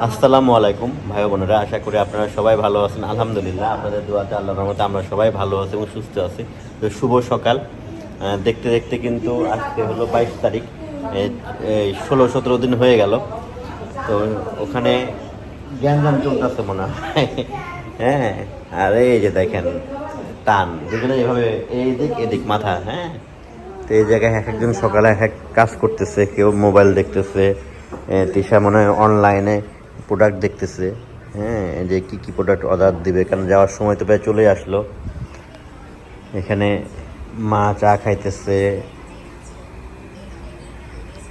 আসসালামু আলাইকুম, ভাই বোনেরা। আশা করি আপনারা সবাই ভালো আছেন। আলহামদুলিল্লাহ, আপনাদের দোয়াতে আল্লাহর রহমতে আমরা সবাই ভালো আছি এবং সুস্থ আছি। তো শুভ সকাল। দেখতে দেখতে কিন্তু আজকে হলো বাইশ তারিখ। এই- ষোলো সতেরো দিন হয়ে গেল। তো ওখানে জ্ঞানজাম চলতেছে মনে হয়। হ্যাঁ আর এই যে দেখেন, টান। যেখানে যেভাবে এই দিক এদিক মাথা হ্যাঁ। তো এই জায়গায় এক একজন সকালে এক এক কাজ করতেছে, কেউ মোবাইল দেখতেছে। তিশা মনে হয় অনলাইনে প্রোডাক্ট দেখতেছে হ্যাঁ যে কী কী প্রোডাক্ট অর্ডার দিবে কারণ যাওয়ার সময় তো প্রায় চলে আসলো এখানে মা চা খাইতেছে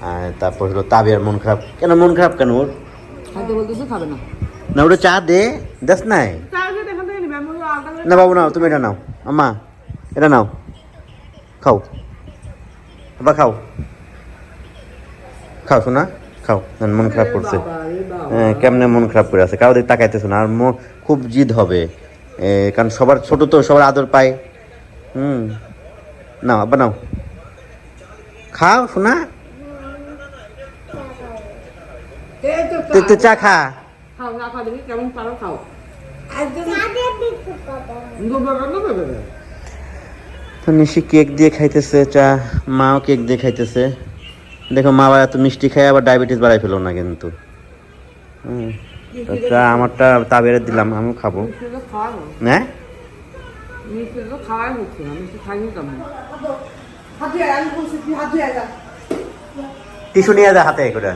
আর তারপর হলো তাবিয়ার মন খারাপ কেন মন খারাপ কেন ওর খাবে না না ওটা চা দে দেখ নাই না বাবু নাও তুমি এটা নাও আম্মা এটা নাও খাও বাবা খাও খাও শোনা খাও মন খারাপ করছে। হ্যাঁ, কেমনে মন খারাপ করে আছে? কারও দিকে তাকাইতেছে না আর মন খুব জিদ হবে। কারণ সবার ছোট তো সবার আদর পায়। হুম। নাও আব্বা নাও। খাও শোনা চা খা। খাও না খাও দেখি কেমন পারো খাও। দুবার রান্না করবে না। তো নিশি কেক দিয়ে খাইতেছে চা। মাও কেক দিয়ে খাইতেছে। দেখো মা বাবা এত মিষ্টি খায় আবার ডায়াবেটিস বাড়াই ফেলো না কিন্তু। হুম। তো আমারটা দিলাম আমিও খাব। তো হয়। তো টিস্যু নিয়ে যা হাতে করে।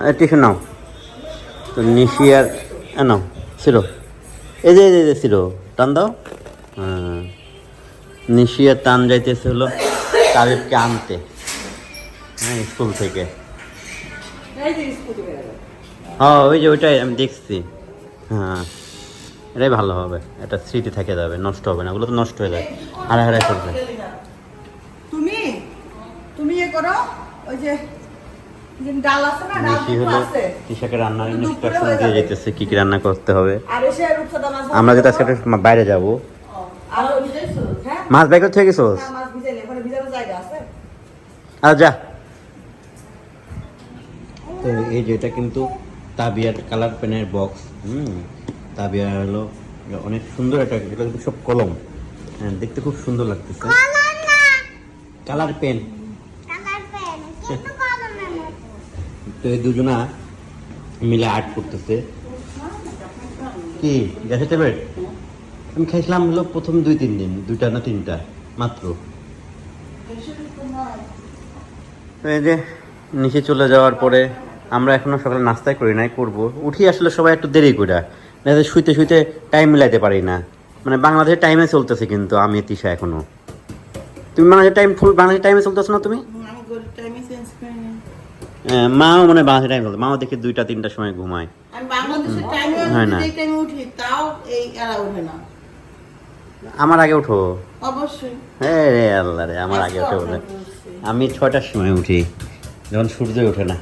হ্যাঁ টিস্যু নাও। তো নিশি আর এ নাও সিরো। এই যে এই যে, এই যে সিরো টান দাও। হ্যাঁ। নিশি আর টান যাইতেছে হলো। তাবিবকে আনতে। হ্যাঁ স্কুল থেকে। হ্যাঁ ওই যে ওইটাই আমি দেখছি। হ্যাঁ এটাই ভালো হবে। এটা স্মৃতি থেকে যাবে নষ্ট হবে না ওগুলো তো নষ্ট হয়ে যায়। হারাই হারাই করবে তুমি? তুমি ইয়ে করো ওই যে যে ডাল আছে না ডাল বেশি কিন্তু হলো আছে। তিশাকে রান্নার ইনস্ট্রাকশন দিয়ে যেতেছে কি কি রান্না করতে হবে। আমরা যেটা আজকে বাইরে যাব। হ্যাঁ? মাছ বাইক থেকে গেছোস না, মাছ ভিজাইলে ওখানে ভিজানোর জায়গা আছে তো এই যে এটা কিন্তু তাবিয়ার কালার পেনের বক্স হুম, তাবিয়া হলো অনেক সুন্দর একটা, এটা কিন্তু সব কলম। হ্যাঁ দেখতে খুব সুন্দর লাগতেছে। কালার পেন তো এই দুজনা মিলে আর্ট করতেছে। কি, গ্যাসের ট্যাবলেট আমি খাইছিলাম হলো প্রথম দুই, তিন দিন, দুইটা না তিনটা, মাত্র। তো এই যে নিচে চলে যাওয়ার পরে আমরা এখনও সকালে নাস্তাই করি নাই করব। উঠি আসলে সবাই একটু দেরি করে না শুইতে শুইতে টাইম মিলাইতে পারি না। মানে বাংলাদেশের টাইমে চলতেছে কিন্তু আমি তিশা এখনও। তুমি বাংলাদেশের টাইম ফুল বাংলাদেশের টাইমে চলতেছো না তুমি? হ্যাঁ, মাও মানে বাংলাদেশের টাইম চলতে মাও দেখি দুইটা তিনটার সময় ঘুমায়। হয় না। আমার আগে উঠো। অবশ্যই। হ্যাঁ রে আল্লাহ রে আমার আগে উঠে। বলে আমি ছয়টার সময় উঠি যখন সূর্য ওঠে না।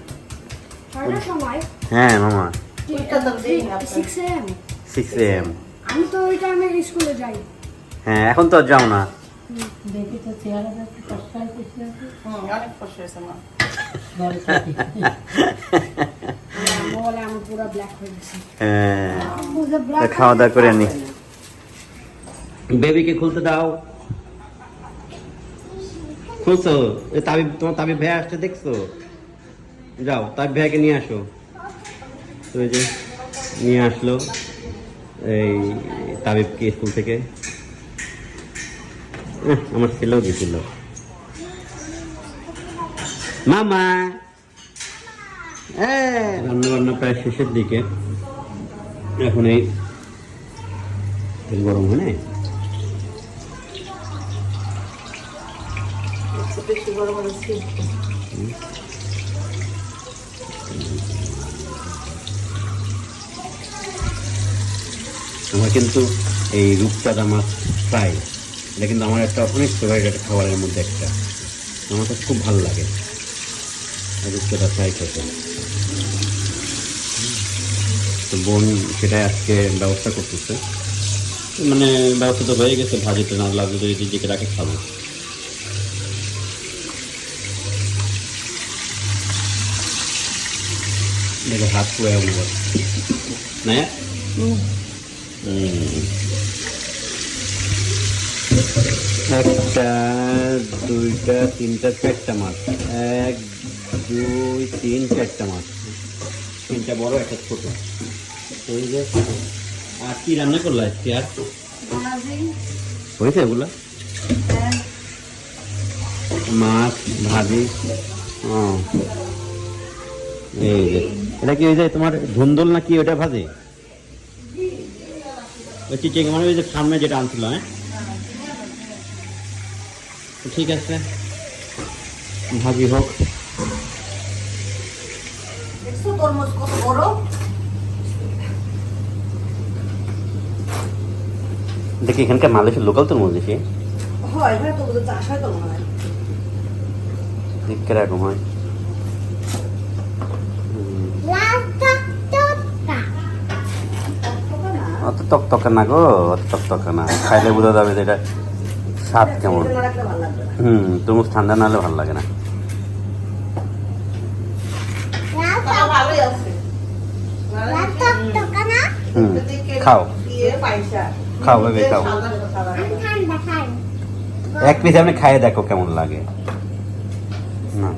হ্যাঁ মামা। না। সিক্স এম আমি তো ওই টাইমে স্কুলে যাই। হ্যাঁ এখন তো আর যাও না। হয়ে হ্যাঁ খাওয়া দাওয়া করে আনি বেবিকে খুলতে দাও। খুলছো? এ তাবিব, তোমার তাবিব ভাই আসছে, দেখছ? যাও, তাবিব ভাইকে নিয়ে আসো। তুমি যে নিয়ে আসলো এই তাবিবকে স্কুল থেকে। আমার ছেলেও গেছিল। মামা! রান্না বান্না প্রায় শেষের দিকে। এখন এই গরম হয় না আমার কিন্তু এই রূপচাঁদা মাছ ফ্রাই এটা কিন্তু আমার একটা অনেক ফেভারিট একটা খাবারের মধ্যে একটা। আমার কাছে খুব ভালো লাগে। রূপচাঁদা ফ্রাই খেতে তো বোন সেটাই আজকে ব্যবস্থা করতেছে। মানে ব্যবস্থা তো হয়ে গেছে ভাজিতে না লাগলে যদি নিজেকে রাখে খাব। একটা দুইটা তিনটা চারটা মাছ। এক দুই তিন চারটা মাছ। তিনটা বড় একটা ছোট। এই যে আর কি রান্না করল আজকে আর? হয়েছে এগুলো? মাছ ভাজি। ও। এই যে এটা কি ওই যে তোমার ধুন্দল নাকি ওটা ভাজি? ওই চিচিং মানে ওই যে সামনে যেটা আনছিল হ্যাঁ? ঠিক আছে ভাজি হোক। তরমুজ দেখি এখানকার মালয়েশিয়ার লোকাল তো মনে দেখি। হয় এখানে চাষ হয় তো মনে হয়। দেখতে হয় হুম, অত তকতকা না গো অত তকতকা না। খাইলে বোঝা যাবে যে এটা স্বাদ কেমন। হুম তরমুজ ঠান্ডা না হলে ভালো লাগে না। খাও। খাও, বেবি, খাও। এক পিস আপনি খাইয়ে দেখো কেমন লাগে। না।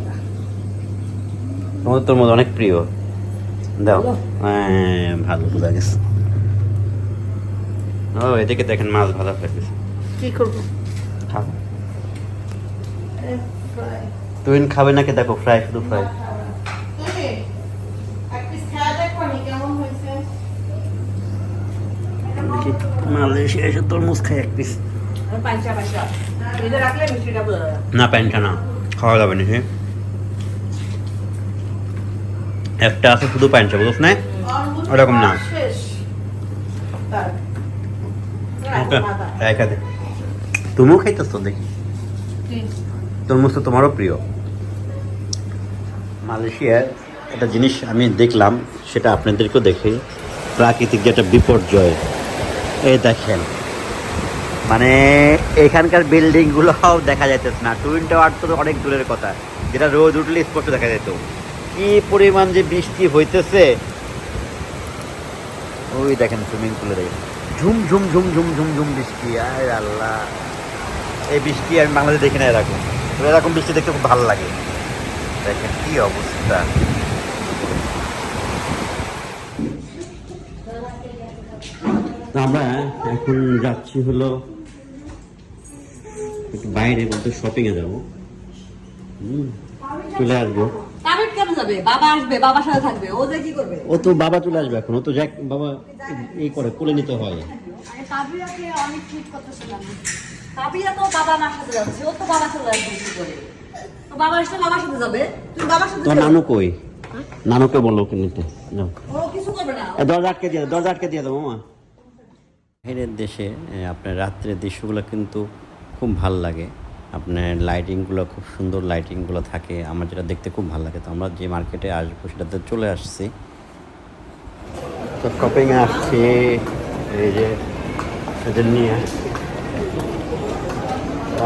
তোমার তোর মধ্যে অনেক প্রিয়। দাও। হ্যাঁ ভালো গেছে ও এদিকে দেখেন মাছ ভাজা হয়ে গেছে। কি করব? তুই খাবে নাকি? দেখো ফ্রাই শুধু ফ্রাই মালয়েশিয়া এসে তরমুজ খাই এক পিস না প্যান্টটা না। খাওয়া যাবে না হ্যাঁ একটা আছে শুধু প্যান্টটা বুঝছ না ওরকম না। তুমিও খাইতেছ দেখি। তরমুজ তো তোমারও প্রিয়। মালয়েশিয়ার একটা জিনিস আমি দেখলাম, সেটা আপনাদেরকেও দেখি। প্রাকৃতিক যেটা বিপর্যয় এই দেখেন। মানে এখানকার বিল্ডিংগুলোও দেখা যাইতেছে না। টুইন টাওয়ার তো অনেক দূরের কথা। যেটা রোদ উঠলে স্পষ্ট দেখা যেত কি পরিমাণ যে বৃষ্টি হইতেছে। ওই দেখেন সুইমিং পুলে দেখেন ঝুম ঝুম ঝুম ঝুম ঝুম ঝুম বৃষ্টি। আয় আল্লাহ। এই বৃষ্টি আমি বাংলাদেশে দেখি না এরকম এরকম বৃষ্টি দেখতে খুব ভালো লাগে। দেখেন কি অবস্থা। আমরা এখন যাচ্ছি হলো একটু বাইরে, বলতে শপিং এ যাব। চলে আসব। কেন যাবে? বাবা আসবে বাবার সাথে থাকবে। ও যে কি করবে? ও তো বাবা চলে আসবে এখন। ও তো যাক বাবা এই করে কোলে নিতে হয়। তাবিয়াকে অনেক ট্রিট করতেছিলাম তাবিয়া তো বাবা মার সাথে যাচ্ছে ও তো বাবার সাথে আসবে কি করে? তো বাবা আসলে বাবার সাথে যাবে? তুমি বাবার সাথে যাও। নানু কই? নানুকে বলো ওকে নিতে। ও কিছু করবে না? দরজা আটকে দিয়ে দাও, দরজা আটকে দিয়ে দেবো মা বাইরের দেশে আপনার রাত্রের দৃশ্যগুলো কিন্তু খুব ভালো লাগে। আপনার লাইটিংগুলো খুব সুন্দর লাইটিংগুলো থাকে। আমার যেটা দেখতে খুব ভালো লাগে। তো আমরা যে মার্কেটে আসব, সেটাতে চলে আসছি। তো শপিংয়ে আসছি, এই যে এদের নিয়ে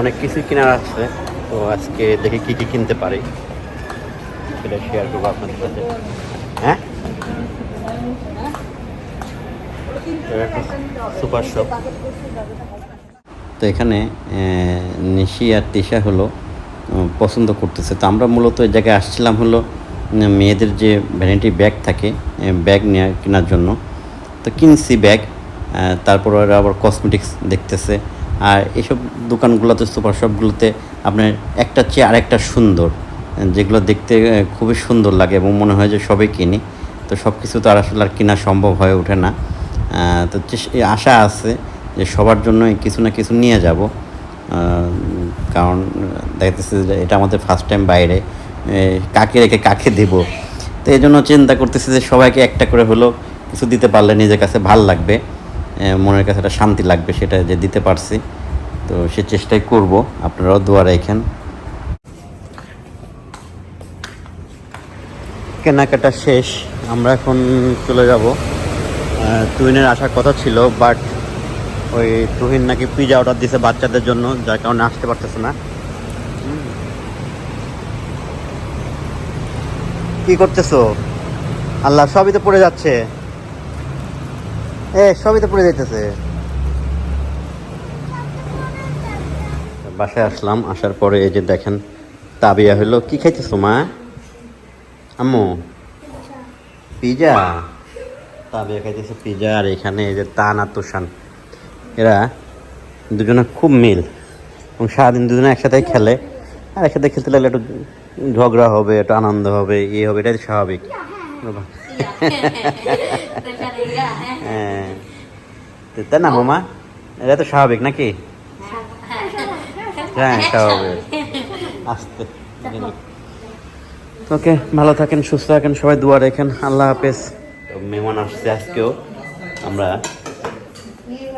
অনেক কিছু কেনার আছে। তো আজকে দেখি কী কী কিনতে পারি। সেটা শেয়ার করব আপনাদের সাথে। হ্যাঁ? সুপার শপ তো এখানে নিশি আর তিশা হলো পছন্দ করতেছে। তো আমরা মূলত এই জায়গায় আসছিলাম হলো মেয়েদের যে ভ্যানিটি ব্যাগ থাকে ব্যাগ নেওয়া কেনার জন্য। তো কিনছি ব্যাগ তারপর ওরা আবার কসমেটিক্স দেখতেছে। আর এইসব দোকানগুলোতে, সুপার শপগুলোতে আপনার একটা চেয়ে আরেকটা সুন্দর, যেগুলো দেখতে খুবই সুন্দর লাগে এবং মনে হয় যে সবাই কিনি। তো সব কিছু তো আর আসলে আর কেনা সম্ভব হয়ে ওঠে না। তো আশা আছে যে সবার জন্য কিছু না কিছু নিয়ে যাব কারণ দেখতেছি যে এটা আমাদের ফার্স্ট টাইম বাইরে কাকে রেখে কাকে দেব? তো এই জন্য চিন্তা করতেছি যে সবাইকে একটা করে হলো কিছু দিতে পারলে নিজের কাছে ভালো লাগবে মনের কাছে একটা শান্তি লাগবে, সেটা যে দিতে পারছি। তো সে চেষ্টাই করব, আপনারাও দোয়া রাখেন। কেনাকাটা শেষ, আমরা এখন চলে যাব। তুহিনের আসার কথা ছিল বাট ওই তুহিন নাকি পিজা অর্ডার দিছে বাচ্চাদের জন্য যার কারণে আসতে পারতেছে না। কি করতেছো? আল্লাহ সবই তো পড়ে যাচ্ছে। এ সবই তো পড়ে যাইতেছে। বাসায় আসলাম আসার পরে এই যে দেখেন তাবিয়া হলো কি খাইতেছো মা? আম্মু? পিজা তাবিয়া খাইতেছে পিজা আর এখানে এই যে তান আর তুষান এরা দুজনে খুব মিল। এবং সারাদিন দুজনে একসাথে খেলে। আর একসাথে খেলতে লাগলে একটু ঝগড়া হবে, একটু আনন্দ হবে ইয়ে হবে, এটাই স্বাভাবিক। হ্যাঁ। তাই না মামা এটা তো স্বাভাবিক নাকি? হ্যাঁ স্বাভাবিক। আসতে ওকে, ভালো থাকেন, সুস্থ থাকেন, সবাই দোয়া রেখেন। আল্লাহ হাফেজ। মেহমান আসছে আজকেও। আমরা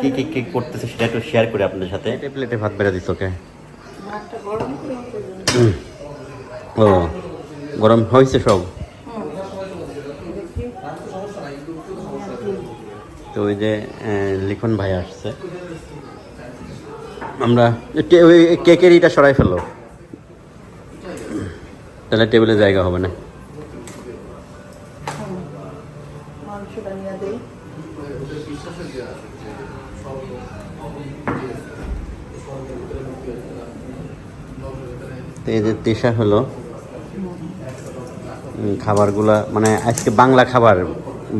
কি কি কি করতেছে সেটা একটু শেয়ার করি আপনাদের সাথে। প্লেটে ভাত বেড়ে দিস ওকে ও গরম হয়েছে সব? তো ওই যে লিখন ভাই আসছে। আমরা ওই কেকের ইটা সরাই ফেলো। তাহলে টেবিলে জায়গা হবে না মাংসটা নিয়ে দেই তো এই যে তেষা হলো খাবারগুলা মানে আজকে বাংলা খাবার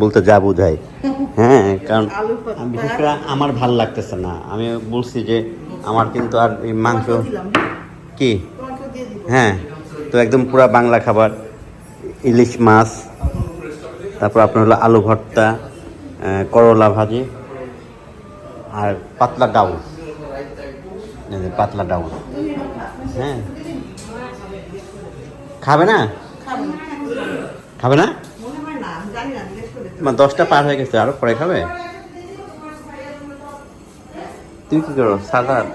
বলতে যা বোঝায়। হ্যাঁ কারণ বিশেষ করে আমার ভালো লাগতেছে না। আমি বলছি যে আমার কিন্তু আর এই মাংস কি? হ্যাঁ তো একদম পুরা বাংলা খাবার। ইলিশ মাছ তারপর আপনার হলো আলু ভর্তা করলা ভাজি আর পাতলা ডাউল। যে পাতলা ডাউল। হ্যাঁ। খাবে না? খাবে। না? দশটা পার হয়ে গেছে আরও পরে খাবে? তুই কি করো? সালাদ?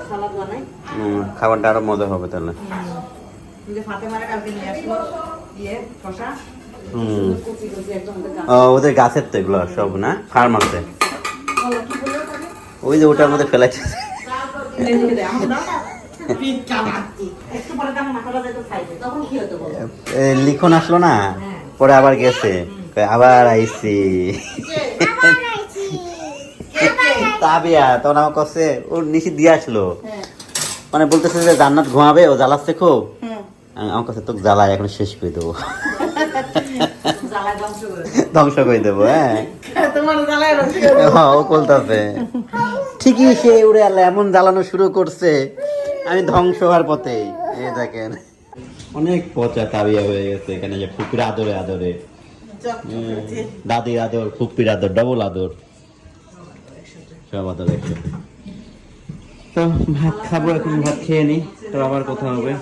উম, খাবারটা আরও মজা হবে তাহলে। ওদের গাছের তো এগুলো সব না? ফার্ম আছে? ওই যে ওটার মধ্যে ফেলাইছে। লিখন আসলো না? হ্যাঁ। পরে আবার গেছে। আবার আইসি? তাবিয়া তখন আমার কাছে দিয়ে আসলো। হ্যাঁ। মানে বলতেছে যে জান্নাত ঘুমাবে ও জ্বালাচ্ছে খুব। আমার কাছে তোকে জ্বালায় এখন শেষ করে দেবো। ধ্বংস করে। দেবো। হ্যাঁ। হ্যাঁ, ও কলতাছে ঠিকই সে উড়ে আলো এমন জ্বালানো শুরু করছে। আমি ধ্বংস হওয়ার পথে এই দেখেন। অনেক পচা তাবিয়া হয়ে গেছে এখানে যে ফুপির আদরে আদরে। দাদি দাদির আদর ফুপির আদর ডবল আদর। সব আদর একসাথে। তো ভাত খাব এখন ভাত খেয়ে নি তো আবার কথা হবে।